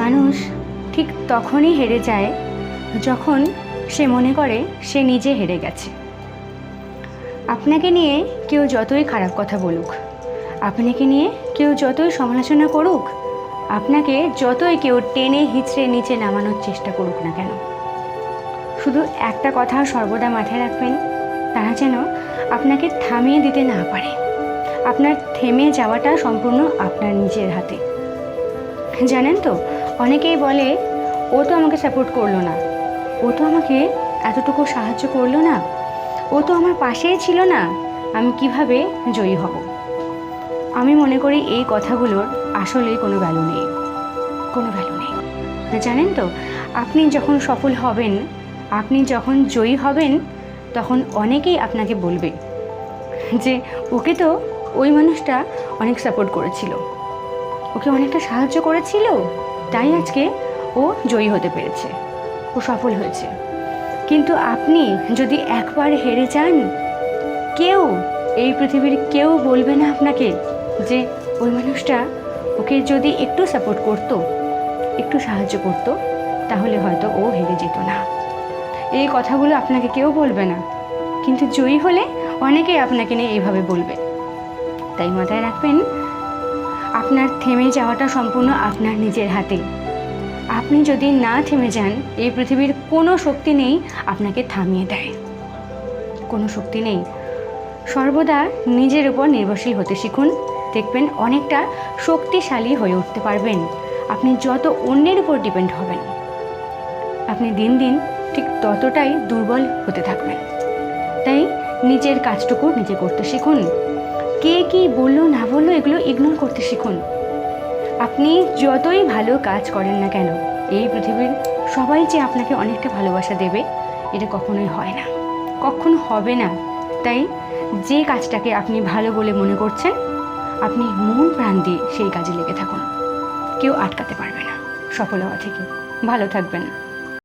মানুষ ঠিক তখনই হেরে যায় যখন সে মনে করে সে নিজে হেরে গেছে। আপনাকে নিয়ে কেউ যতই খারাপ কথা বলুক, আপনাকে নিয়ে কেউ যতই সমালোচনা করুক, আপনাকে যতই কেউ টেনে হিচড়ে নিচে নামানোর চেষ্টা করুক না কেন। শুধু একটা কথা সর্বদা মাথায় রাখবেন তারা যেন আপনাকে থামিয়ে দিতে না পারে। আপনার থেমে যাওয়াটা সম্পূর্ণ আপনার নিজের হাতে। জানেন তো অনেকেই বলে, ও তো আমাকে সাপোর্ট করল না। ও তো আমাকে এতটুকু সাহায্য করল না। ও তো আমার পাশেই ছিল না। আমি কীভাবে জয়ী হব? আমি মনে করি এই কথাগুলোর আসলে কোনো ভ্যালু নেই। কোনো ভ্যালু নেই। জানেন তো, আপনি যখন সফল হবেন, আপনি যখন জয়ী হবেন, তখন অনেকেই আপনাকে বলবে যে, ওকে তো ওই মানুষটা অনেক সাপোর্ট করেছিল। ওকে অনেকটা সাহায্য করেছিল। তাই আজকে ও জয়ী হতে পেরেছে। ও সফল হয়েছে। কিন্তু আপনি যদি একবার হেরে যান, কেউ এই পৃথিবীর কেউ বলবে না আপনাকে যে ওই মানুষটা ওকে যদি একটু সাপোর্ট করতো, একটু সাহায্য করতো, তাহলে হয়তো ও হেরে যেত না। এই কথাগুলো আপনাকে কেউ বলবে না। কিন্তু জয়ী হলে অনেকেই আপনাকে নিয়ে এইভাবে বলবে। তাই মাথায় রাখবেন আপনার থেমে যাওয়াটা সম্পূর্ণ আপনার নিজের হাতে। আপনি যদি না থেমে যান, এই পৃথিবীর কোনো শক্তি নেই আপনাকে থামিয়ে দেয়। কোনো শক্তি নেই। সর্বদা নিজের উপর নির্ভরশীল হতে শিখুন। দেখবেন অনেকটা শক্তিশালী হয়ে উঠতে পারবেন। আপনি যত অন্যের উপর ডিপেন্ড হবেন, আপনি দিন দিন ঠিক ততটাই দুর্বল হতে থাকবেন। তাই নিজের কাজটুকু নিজে করতে শিখুন। কে কি বলল, না বলল, এগুলো ইগনোর করতে শিখুন। আপনি যতই ভালো কাজ করেন না কেন, এই পৃথিবীর সবাই যে আপনাকে অনেকটা ভালোবাসা দেবে, এটা কখনোই হয় না। কখনো হবে না। তাই যে কাজটাকে আপনি ভালো বলে মনে করছেন, আপনি মন প্রাণ দিয়ে সেই কাজে লেগে থাকুন। কেউ আটকাতে পারবে না। সফল হওয়া থেকে। ভালো থাকবেন।